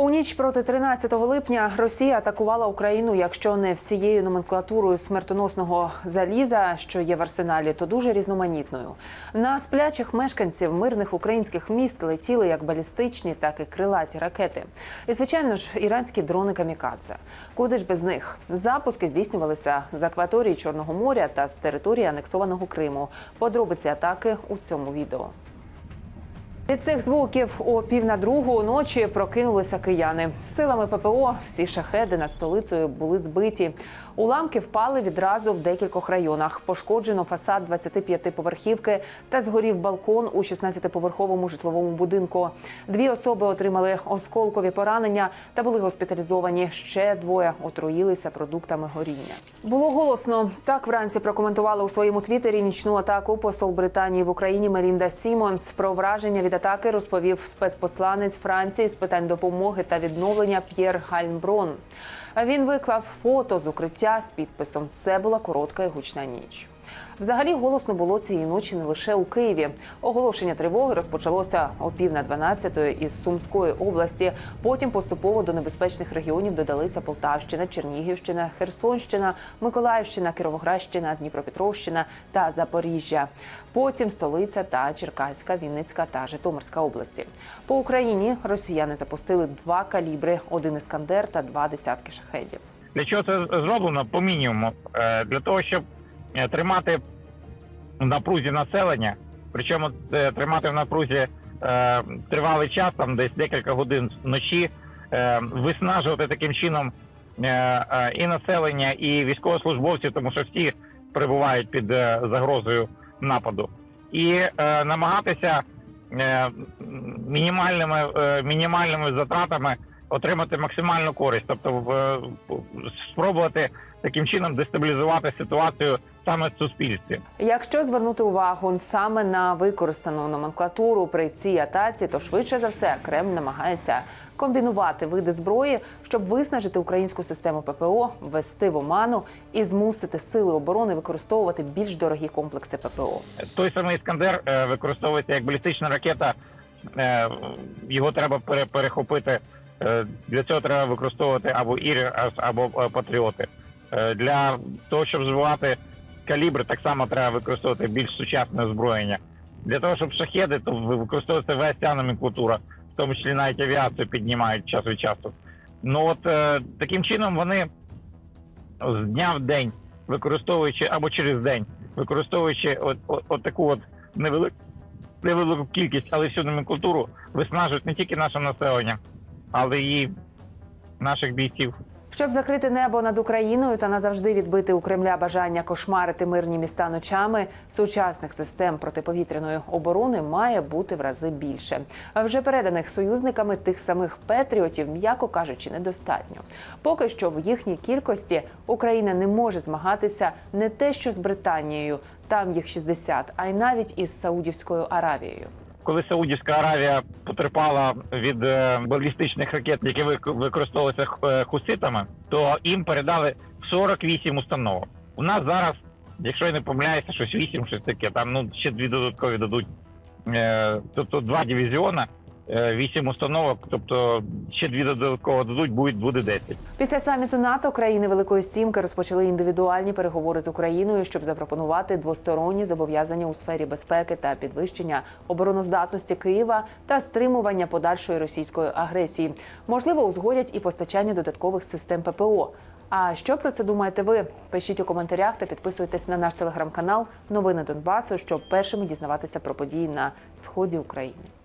У ніч проти 13 липня Росія атакувала Україну, якщо не всією номенклатурою смертоносного заліза, що є в арсеналі, то дуже різноманітною. На сплячих мешканців мирних українських міст летіли як балістичні, так і крилаті ракети. І звичайно ж, іранські дрони камікадзе. Куди ж без них? Запуски здійснювалися з акваторії Чорного моря та з території анексованого Криму. Подробиці атаки у цьому відео. Від цих звуків о пів на другу ночі прокинулися кияни. Силами ППО всі шахеди над столицею були збиті. Уламки впали відразу в декількох районах. Пошкоджено фасад 25-поверхівки та згорів балкон у 16-поверховому житловому будинку. Дві особи отримали осколкові поранення та були госпіталізовані. Ще двоє отруїлися продуктами горіння. Було голосно. Так вранці прокоментувала у своєму твіттері нічну атаку посол Британії в Україні Мелінда Сімонс. Про враження від атаки розповів спецпосланець Франції з питань допомоги та відновлення П'єр Гальмброн. Він виклав фото з укриття з підписом Це була коротка і гучна ніч. Взагалі голосно було цієї ночі не лише у Києві. Оголошення тривоги розпочалося о пів на 12 із Сумської області. Потім поступово до небезпечних регіонів додалися Полтавщина, Чернігівщина, Херсонщина, Миколаївщина, Кіровоградщина, Дніпропетровщина та Запоріжжя. Потім столиця та Черкаська, Вінницька та Житомирська області. По Україні росіяни запустили два калібри: один іскандер та два десятки шахедів. Для чого це зроблено по мінімуму? Е, Для того, щоб тримати в напрузі населення, причому е, тримати в напрузі е, тривалий час, там десь декілька годин вночі, е, виснажувати таким чином е, е, і населення, і військовослужбовців, тому що всі перебувають під е, загрозою нападу, і е, намагатися е, мінімальними, е, мінімальними затратами отримати максимальну користь, тобто в- спробувати таким чином дестабілізувати ситуацію саме в суспільстві. Якщо звернути увагу саме на використану номенклатуру при цій атаці, то швидше за все Кремль намагається комбінувати види зброї, щоб виснажити українську систему ППО, ввести в оману і змусити сили оборони використовувати більш дорогі комплекси ППО. Той самий іскандер е, використовується як балістична ракета. е, Його треба пере- перехопити. Е, Для цього треба використовувати або іри, або е, патріоти. Е, Для того, щоб збивати калібри, так само треба використовувати більш сучасне озброєння. Для того, щоб шахеди, то використовується весь ця номенклатура, в тому числі навіть авіацію піднімають час від часу. Ну от таким чином вони з дня в день, використовуючи або через день, використовуючи от, от, от таку от невелику невелику кількість, але всю номенклатуру, виснажують не тільки наше населення, але й наших бійців. Щоб закрити небо над Україною та назавжди відбити у Кремля бажання кошмарити мирні міста ночами, сучасних систем протиповітряної оборони має бути в рази більше. А вже переданих союзниками тих самих петріотів, м'яко кажучи, недостатньо. Поки що в їхній кількості Україна не може змагатися не те, що з Британією, там їх 60, а й навіть із Саудівською Аравією. Коли Саудівська Аравія потерпала від е, балістичних ракет, які використовувалися е, хуситами, то їм передали 48 установок. У нас зараз, якщо я не помиляюся, щось 8, щось таке, там ну ще дві додаткові дадуть. Е, тобто два дивізіони, е, 8 установок, тобто ще дві додатково дадуть, буде, буде 10. Після саміту НАТО країни Великої Сімки розпочали індивідуальні переговори з Україною, щоб запропонувати двосторонні зобов'язання у сфері безпеки та підвищення обороноздатності Києва та стримування подальшої російської агресії. Можливо, узгодять і постачання додаткових систем ППО. А що про це думаєте ви? Пишіть у коментарях та підписуйтесь на наш телеграм-канал Новини Донбасу, щоб першими дізнаватися про події на сході України.